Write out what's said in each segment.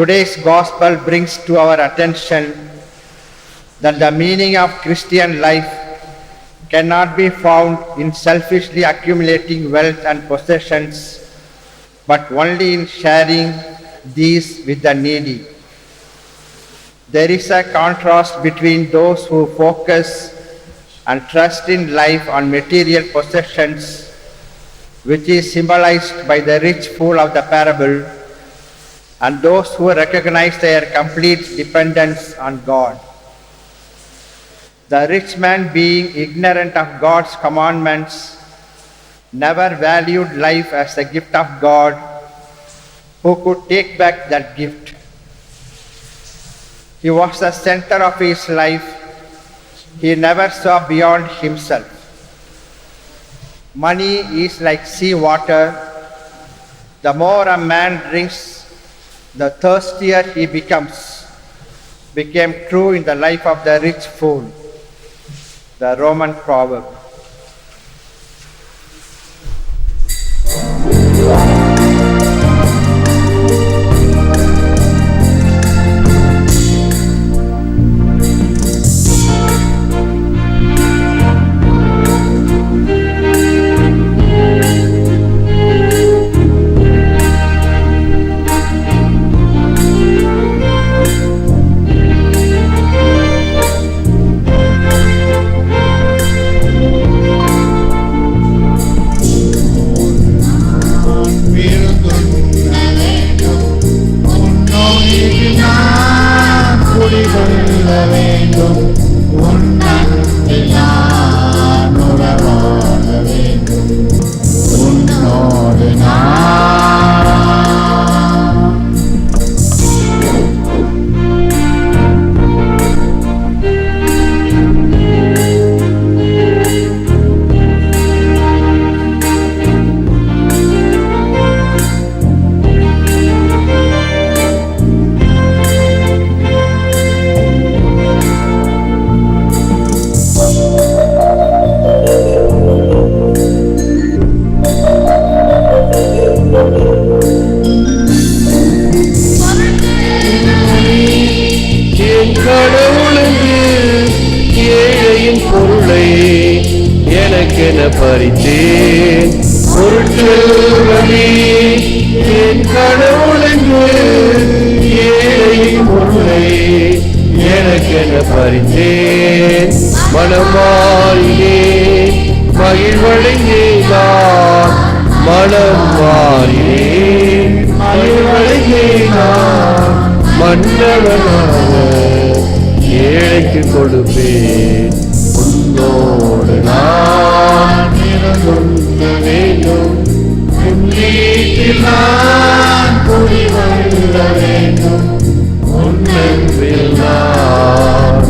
Today's gospel brings to our attention that the meaning of Christian life cannot be found in selfishly accumulating wealth and possessions, but only in sharing these with the needy. There is a contrast between those who focus and trust in life on material possessions, which is symbolized by the rich fool of the parable, and those who recognize their complete dependence on God. The rich man, being ignorant of God's commandments, never valued life as a gift of God, who could take back that gift. He was the center of his life. He never saw beyond himself. Money is like sea water. The more a man drinks, the thirstier he becomes. Became true in the life of the rich fool. The Roman proverb. பறித்தேன் மனமாறினே மனம் மாறினேன் மகிழ்வடைந்தேன் மன்னவனாக ஏழைக்கு கொடுப்பேன். உன்னோடு நான் வேண்டும். உன் வீட்டில் நான் வேண்டும். நான்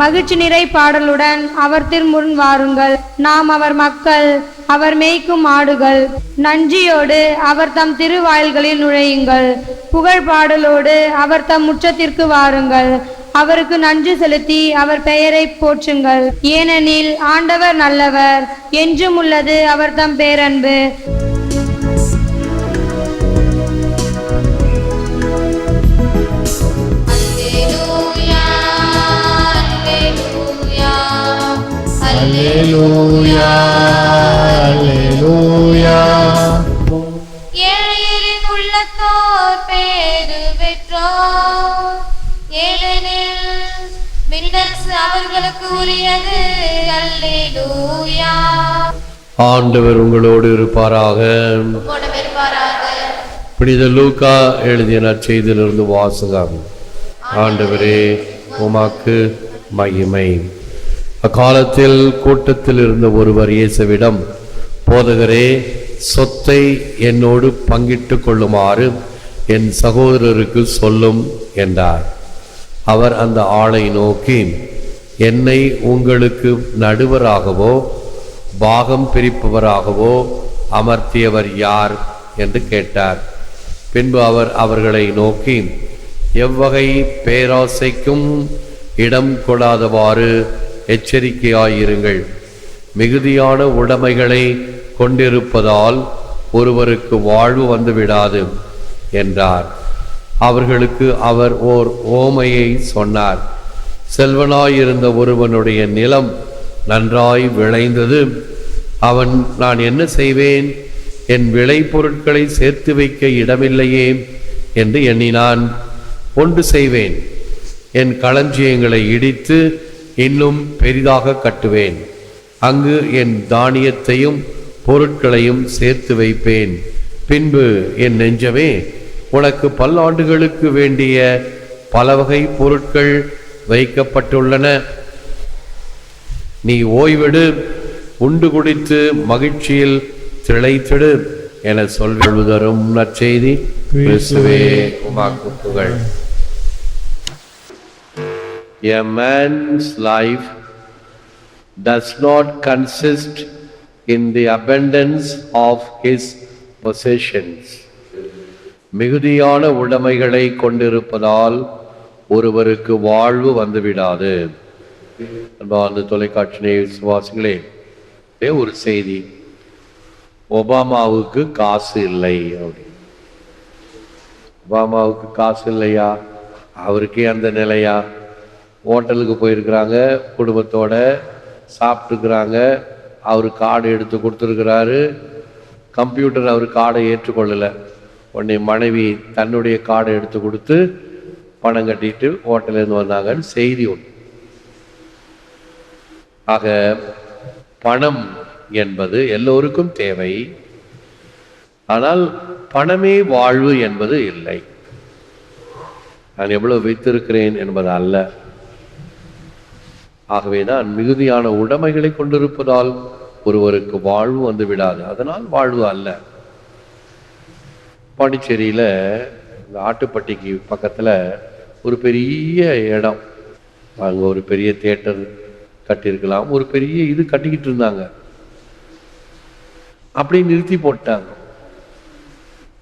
மகிழ்ச்சி நிறை பாடலுடன் அவர் திருமுன் வாருங்கள். நாம் அவர் மக்கள் அவர் மேய்க்கும் ஆடுகள். நன்றியோடு அவர் தம் திருவாயில்களில் நுழையுங்கள். புகழ் பாடலோடு அவர் தம் முற்றத்திற்கு வாருங்கள். அவருக்கு நன்றி செலுத்தி அவர் பெயரை போற்றுங்கள். ஏனெனில் ஆண்டவர் நல்லவர் என்றும் உள்ளது அவர் தம் பேரன்பு. அல்லேலூயா அல்லேலூயா ஏழையரின் உள்ளத்தோர் பேரு பெற்றோர். ஏனெனில் விண்ணரசு அவர்களுக்கு உரியது. அல்லேலூயா ஆண்டவர் உங்களோடு இருப்பாராக. புனித லூக்கா எழுதிய நற்செய்தியிலிருந்து வாசகம். ஆண்டவரே உமாக்கு மகிமை. அக்காலத்தில் கூட்டத்தில் இருந்த ஒருவர் இயேசுவிடம் போதகரே சொத்தை என்னோடு பங்கிட்டு கொள்ளுமாறு என் சகோதரருக்கு சொல்லும் என்றார். அவர் அந்த ஆளை நோக்கி என்னை உங்களுக்கு நடுவராகவோ பாகம் பிரிப்பவராகவோ அமர்த்தியவர் யார்? என்று கேட்டார். பின்பு அவர் அவர்களை நோக்கி எவ்வகை பேராசைக்கும் இடம் கொடாதவாறு எச்சரிக்கையாயிருங்கள். மிகுதியான உடைமைகளை கொண்டிருப்பதால் ஒருவருக்கு வாழ்வு வந்துவிடாது என்றார். அவர்களுக்கு அவர் ஓர் ஓமையை சொன்னார். செல்வனாயிருந்த ஒருவனுடைய நிலம் நன்றாய் விளைந்தது. அவன் நான் என்ன செய்வேன்? என் விளைபொருட்களை சேர்த்து வைக்க இடமில்லையே என்று எண்ணினான். ஒன்று செய்வேன். என் களஞ்சியங்களை இடித்து இன்னும் பெரிதாக கட்டுவேன். அங்கு என் தானியத்தையும் பொருட்களையும் சேர்த்து வைப்பேன். பின்பு என் நெஞ்சமே உனக்கு பல்லாண்டுகளுக்கு வேண்டிய பல வகை பொருட்கள் வைக்கப்பட்டுள்ளன. நீ ஓய்வெடு உண்டு குடித்து மகிழ்ச்சியில் திளைத்திடு என சொல்வதரும் நற்செய்தி. பேசுவே உமாக்கு புகழ் A man's life does not consist in the abundance of his possessions. மிகுதியான உடைமைகளை கொண்டிருப்பதால் ஒருவருக்கு வாழ்வு வந்துவிடாது. அந்த தொலைக்காட்சி விசுவாசங்களே ஒரு செய்தி. ஒபாமாவுக்கு காசு இல்லை அப்படின்னு. ஒபாமாவுக்கு காசு இல்லையா? அவருக்கே அந்த நிலையா? ஹோட்டலுக்கு போயிருக்கிறாங்க குடும்பத்தோட சாப்பிட்டுக்கிறாங்க. அவர் கார்டு எடுத்து கொடுத்துருக்கிறாரு. கம்ப்யூட்டர் அவர் கார்டை ஏற்றுக்கொள்ளலை. உடனே மனைவி தன்னுடைய கார்டை எடுத்து கொடுத்து பணம் கட்டிட்டு ஹோட்டலேருந்து வந்தாங்கன்னு செய்தி ஒன்று. ஆக பணம் என்பது எல்லோருக்கும் தேவை. ஆனால் பணமே வாழ்வு என்பது இல்லை. நான் எவ்வளவு வைத்திருக்கிறேன் என்பது அல்ல. ஆகவேதான் மிகுதியான உடைமைகளை கொண்டிருப்பதால் ஒருவருக்கு வாழ்வு வந்து விடாது. அதனால் வாழ்வு அல்ல. பாண்டிச்சேரியில இந்த ஆட்டுப்பட்டிக்கு பக்கத்தில் ஒரு பெரிய இடம். அங்கே ஒரு பெரிய தேட்டர் கட்டியிருக்கலாம். ஒரு பெரிய இது கட்டிக்கிட்டு இருந்தாங்க. அப்படியே நிறுத்தி போட்டாங்க.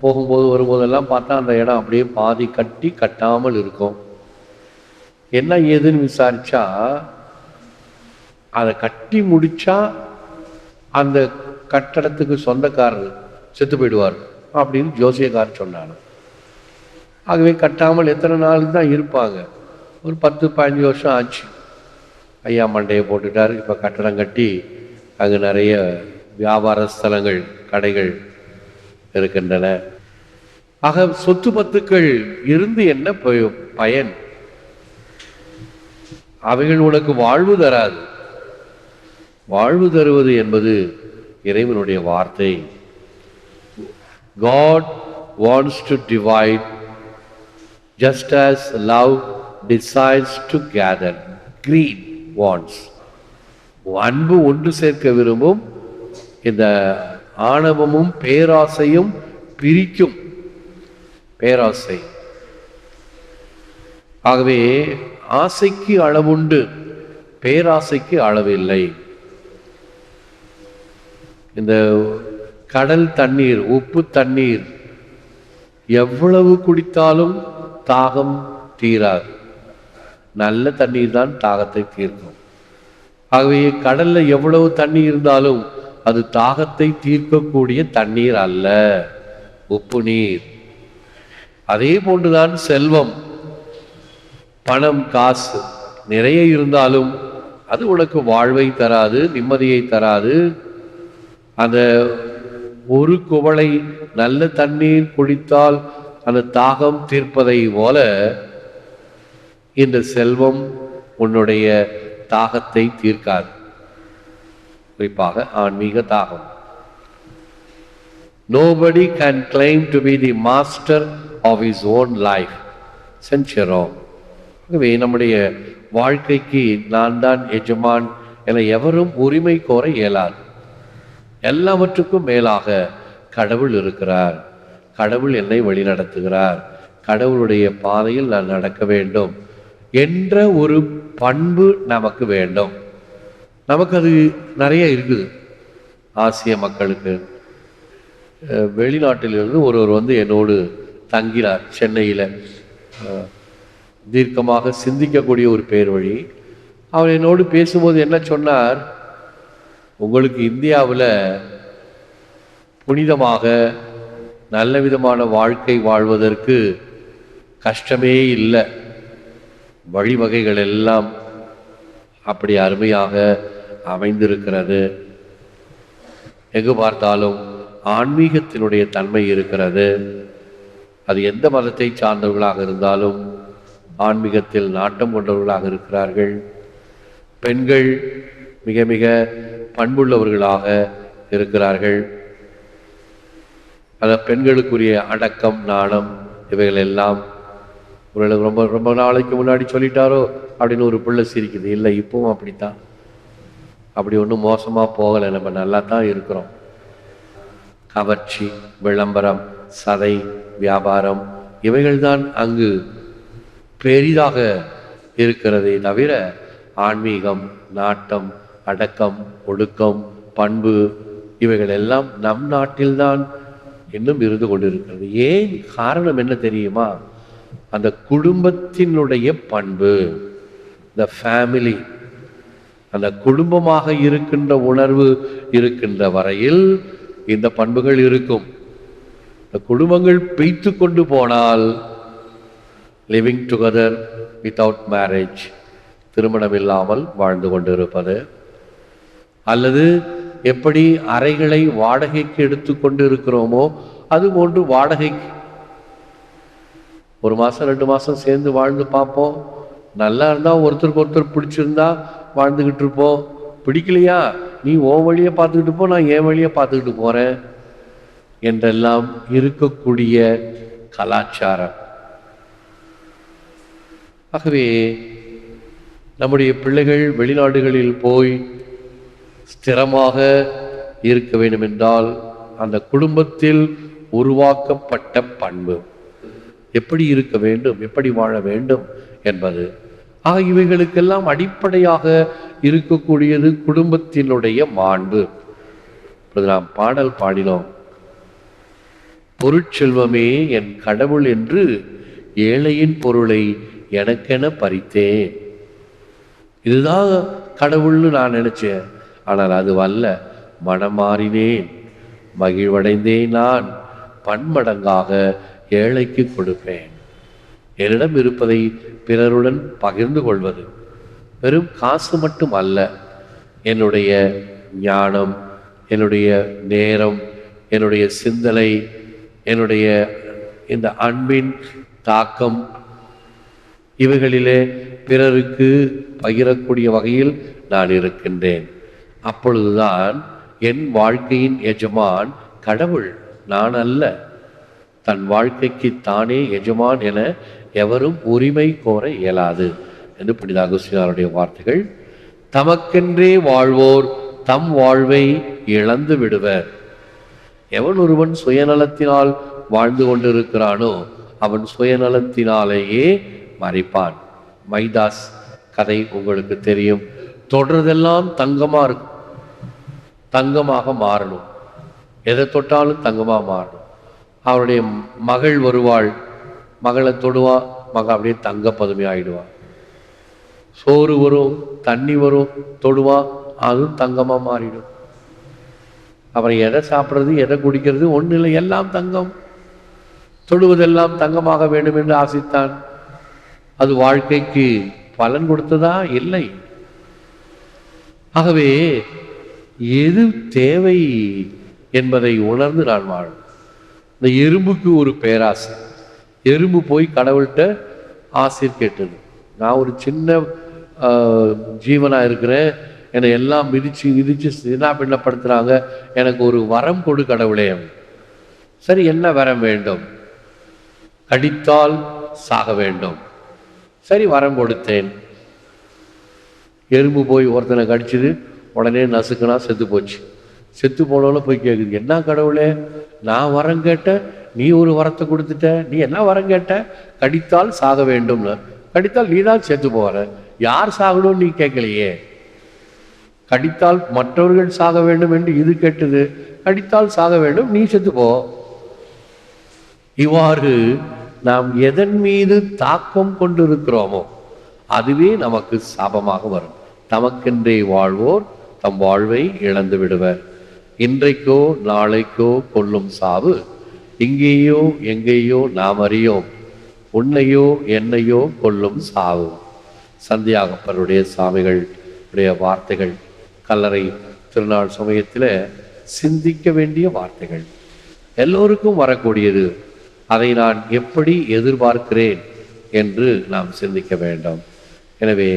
போகும்போது வரும்போதெல்லாம் பார்த்தா அந்த இடம் அப்படியே பாதி கட்டி கட்டாமல் இருக்கும். என்ன ஏதுன்னு விசாரிச்சா அதை கட்டி முடிச்சா அந்த கட்டடத்துக்கு சொந்தக்காரர் செத்து போயிடுவார் அப்படின்னு ஜோசியக்காரர் சொன்னாங்க. ஆகவே கட்டாமல் எத்தனை நாள் தான் இருப்பாங்க? ஒரு பத்து பதினஞ்சு வருஷம் ஆச்சு. ஐயா மண்டையை போட்டுட்டார். இப்போ கட்டடம் கட்டி அங்கே நிறைய வியாபார ஸ்தலங்கள் கடைகள் இருக்கின்றன. ஆக சொத்து பத்துக்கள் இருந்து என்ன பயன்? அவைகள் உனக்கு வாழ்வு தராது. வாழ்வு தருவது என்பது இறைவனுடைய வார்த்தை. God wants to divide just as love decides to gather green wants அன்பு ஒன்று சேர்க்க விரும்பும் இந்த ஆணவமும் பேராசையும் பிரிக்கும். பேராசை. ஆகவே ஆசைக்கு அளவுண்டு பேராசைக்கு அளவில்லை. இந்த கடல் தண்ணீர் உப்பு தண்ணீர் எவ்வளவு குடித்தாலும் தாகம் தீராது. நல்ல தண்ணீர் தான் தாகத்தை தீர்க்கும். ஆகவே கடல்ல எவ்வளவு தண்ணி இருந்தாலும் அது தாகத்தை தீர்க்கக்கூடிய தண்ணீர் அல்ல உப்பு நீர். அதே போன்றுதான் செல்வம். பணம் காசு நிறைய இருந்தாலும் அது உனக்கு வாழ்வை தராது நிம்மதியை தராது. அந்த ஒரு குவளை நல்ல தண்ணீர் குடித்தால் அந்த தாகம் தீர்ப்பதை போல இந்த செல்வம் உன்னுடைய தாகத்தை தீர்க்காது. குறிப்பாக ஆன்மீக தாகம். Nobody can claim to be the master of is own life சென்ச்சரோ ஆகவே நம்முடைய வாழ்க்கைக்கு நான் தான் எஜமான் என எவரும் உரிமை கோர இயலாது. எல்லாவற்றுக்கும் மேலாக கடவுள் இருக்கிறார். கடவுள் என்னை வழிநடத்துகிறார். கடவுளுடைய பாதையில் நான் நடக்க வேண்டும் என்ற ஒரு பண்பு நமக்கு வேண்டும். நமக்கு அது நிறைய இருக்குது. ஆசிய மக்களுக்கு. வெளிநாட்டிலிருந்து ஒருவர் வந்து என்னோடு தங்கினார் சென்னையில். தீர்க்கமாக சிந்திக்கக்கூடிய ஒரு பேர் வழி அவர் என்னோடு பேசும்போது என்ன சொன்னார்? உங்களுக்கு இந்தியாவில் புனிதமாக நல்ல விதமான வாழ்க்கை வாழ்வதற்கு கஷ்டமே இல்லை. வழிவகைகள் எல்லாம் அப்படி அருமையாக அமைந்திருக்கிறது. எங்கு பார்த்தாலும் ஆன்மீகத்தினுடைய தன்மை இருக்கிறது. அது எந்த மதத்தை சார்ந்தவர்களாக இருந்தாலும் ஆன்மீகத்தில் நாட்டம் கொண்டவர்களாக இருக்கிறார்கள். பெண்கள் மிக மிக பண்புள்ளவர்களாக இருக்கிறார்கள். அத பெண்களுக்குரிய அடக்கம் நாணம் இவைகள் எல்லாம் ஒரு ரொம்ப ரொம்ப நாளைக்கு முன்னாடி சொல்லிட்டாரோ அப்படின்னு ஒரு பிள்ளை சிரிக்குது. இல்லை இப்பவும் அப்படித்தான். அப்படி ஒன்றும் மோசமாக போகலை. நம்ம நல்லா தான் இருக்கிறோம். கவர்ச்சி விளம்பரம் சதை வியாபாரம் இவைகள்தான் அங்கு பெரிதாக இருக்கிறதே தவிர ஆன்மீகம் நாட்டம் அடக்கம் ஒழுக்கம் பண்பு இவைகள் எல்லாம் நம் நாட்டில்தான் இன்னும் இருந்து கொண்டிருக்கிறது. ஏன் காரணம் என்ன தெரியுமா? அந்த குடும்பத்தினுடைய பண்பு த ஃபேமிலி அந்த குடும்பமாக இருக்கின்ற உணர்வு இருக்கின்ற வரையில் இந்த பண்புகள் இருக்கும். இந்த குடும்பங்கள் பெய்த்து கொண்டு போனால் லிவிங் டுகெதர் வித்தவுட் மேரேஜ் திருமணம் இல்லாமல் வாழ்ந்து கொண்டிருப்பது அல்லது எப்படி அறைகளை வாடகைக்கு எடுத்துக்கொண்டு இருக்கிறோமோ அது போன்று வாடகைக்கு. ஒரு மாதம் ரெண்டு மாதம் சேர்ந்து வாழ்ந்து பார்ப்போம். நல்லா இருந்தால் ஒருத்தருக்கு ஒருத்தர் பிடிச்சிருந்தா வாழ்ந்துக்கிட்டு இருப்போம். பிடிக்கலையா? நீ ஓ வழியை பார்த்துக்கிட்டு போ நான் என் வழியை பார்த்துக்கிட்டு போகிறேன் என்றெல்லாம் இருக்கக்கூடிய கலாச்சாரம். ஆகவே நம்முடைய பிள்ளைகள் வெளிநாடுகளில் போய் ஸ்திரமாக இருக்க வேண்டும் என்றால் அந்த குடும்பத்தில் உருவாக்கப்பட்ட பண்பு. எப்படி இருக்க வேண்டும் எப்படி வாழ வேண்டும் என்பது. ஆக இவைகளுக்கெல்லாம் அடிப்படையாக இருக்கக்கூடியது குடும்பத்தினுடைய மாண்பு. இப்பொழுது நாம் பாடல் பாடினோம். பொருட்செல்வமே என் கடவுள் என்று ஏழையின் பொருளை எனக்கென பறித்தேன் இதுதான் கடவுள்னு நான் நினைச்சேன். ஆனால் அது அல்ல மனம் மாறினேன் மகிழ்வடைந்தேன் நான். பன்மடங்காக ஏழைக்கு கொடுப்பேன். என்னிடம் இருப்பதை பிறருடன் பகிர்ந்து கொள்வது வெறும் காசு மட்டும் அல்ல. என்னுடைய ஞானம் என்னுடைய நேரம் என்னுடைய சிந்தனை என்னுடைய இந்த அன்பின் தாக்கம் இவைகளிலே பிறருக்கு பகிரக்கூடிய வகையில் நான் இருக்கின்றேன். அப்பொழுதுதான் என் வாழ்க்கையின் எஜமான் கடவுள் நான் அல்ல. தன் வாழ்க்கைக்கு தானே எஜமான் என எவரும் உரிமை கோர இயலாது. என்று புனித அகுஸ்தினாருடைய வார்த்தைகள். தமக்கென்றே வாழ்வோர் தம் வாழ்வை இழந்து விடுவர். எவன் ஒருவன் சுயநலத்தினால் வாழ்ந்து கொண்டிருக்கிறானோ அவன் சுயநலத்தினாலேயே மறைப்பான் மைதாஸ் கதை உங்களுக்கு தெரியும். தொடர்றதெல்லாம் தங்கமாக இருக்கும். தங்கமாக மாறணும். எதை தொட்டாலும் தங்கமாக மாறணும். அவருடைய மகள் வருவாள். மகளை தொடுவா. மகள் அப்படியே தங்க பதுமை சோறு வரும் தண்ணி வரும் தொடுவா. அதுவும் தங்கமாக மாறிடும். அப்புறம் எதை சாப்பிட்றது எதை குடிக்கிறது ஒன்றும் இல்லை. எல்லாம் தங்கம். தொடுவதெல்லாம் தங்கமாக வேண்டும் என்று ஆசித்தான். அது வாழ்க்கைக்கு பலன் கொடுத்ததா? இல்லை. ஆகவே எது தேவை என்பதை உணர்ந்து நான் வாழும். இந்த எறும்புக்கு ஒரு பேராசை. எறும்பு போய் கடவுள்கிட்ட ஆசிர் கேட்டது நான் ஒரு சின்ன ஜீவனாக இருக்கிறேன். என்னை எல்லாம் மிதிச்சு மிதிச்சு சினா பின்னப்படுத்துறாங்க எனக்கு ஒரு வரம் கொடு கடவுளே. சரி என்ன வரம் வேண்டும்? கடித்தால் சாக வேண்டும். சரி வரம் கொடுத்தேன். எறும்பு போய் ஒருத்தனை கடிச்சது. உடனே நசுக்குனா செத்து போச்சு. செத்து போனவள போய் கேட்குது என்ன கடவுளே நான் வரம் கேட்டேன் நீ ஒரு வரத்தை கொடுத்துட்ட நீ என்ன வரம் கேட்ட? கடித்தால் சாக வேண்டும்னு கடித்தால் நீ தான் செத்து போகிற யார் சாகணும்னு நீ கேட்கலையே கடித்தால் மற்றவர்கள் சாக வேண்டும் என்று இது கேட்டது. கடித்தால் சாக வேண்டும் நீ செத்து போ. இவ்வாறு நாம் எதன் மீது தாக்கம் கொண்டிருக்கிறோமோ அதுவே நமக்கு சாபமாக வரும். தமக்கென்றே வாழ்வோர் தம் வாழ்வை இழந்து விடுவர். இன்றைக்கோ நாளைக்கோ கொல்லும் சாவு இங்கேயோ எங்கேயோ நாம் அறியோம். உன்னையோ என்னையோ கொல்லும் சாவு. சந்தியாகப்பருடைய சாமிகள் உடைய வார்த்தைகள் கல்லறை திருநாள் சமயத்தில் சிந்திக்க வேண்டிய வார்த்தைகள். எல்லோருக்கும் வரக்கூடியது. அதை நான் எப்படி எதிர்பார்க்கிறேன் என்று நாம் சிந்திக்க வேண்டும். எனவே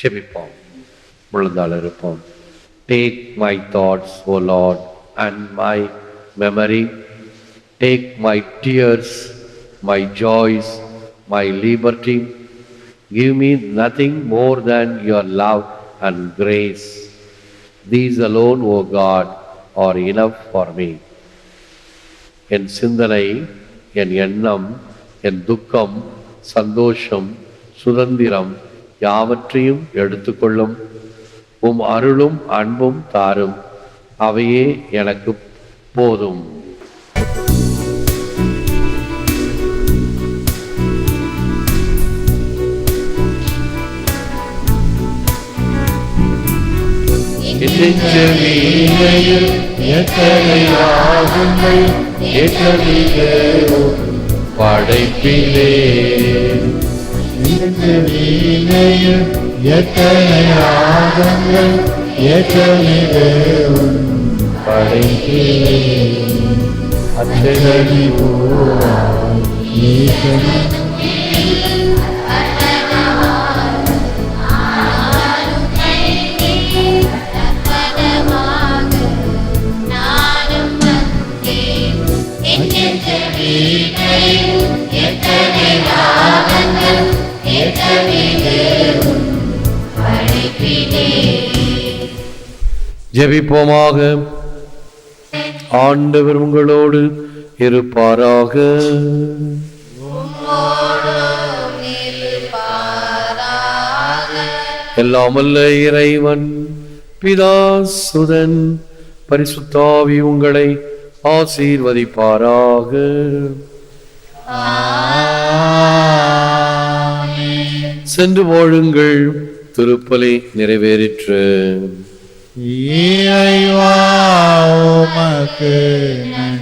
செபிப்போம் முழுந்தாள் இருப்போம். Take my thoughts O Lord and my memory take my tears my joys my liberty give me nothing more than your love and grace these alone O God are enough for me என் சிந்தனை என் எண்ணம் என் துக்கம் சந்தோஷம் சுதந்திரம் யாவற்றையும் எடுத்துக்கொள்ளும். உம் அருளும் அன்பும் தாரும். அவையே எனக்கு போதும். படைப்பிலே. வீணையில் எத்தனை ராகங்கள் எத்தனை தேவன் படைப்பிலே அத்தனை பூவாய் ஈசன் ஜெபிப்போமாக. ஆண்டவர் உங்களோடு இருப்பாராக. எல்லாமல்ல இறைவன் பிதா சுதன் பரிசுத்தாவி உங்களை ஆசீர்வதிப்பாராக. சென்று வாழுங்கள் திருப்பலி நிறைவேறிற்று. இறைவா உமக்கு நன்றி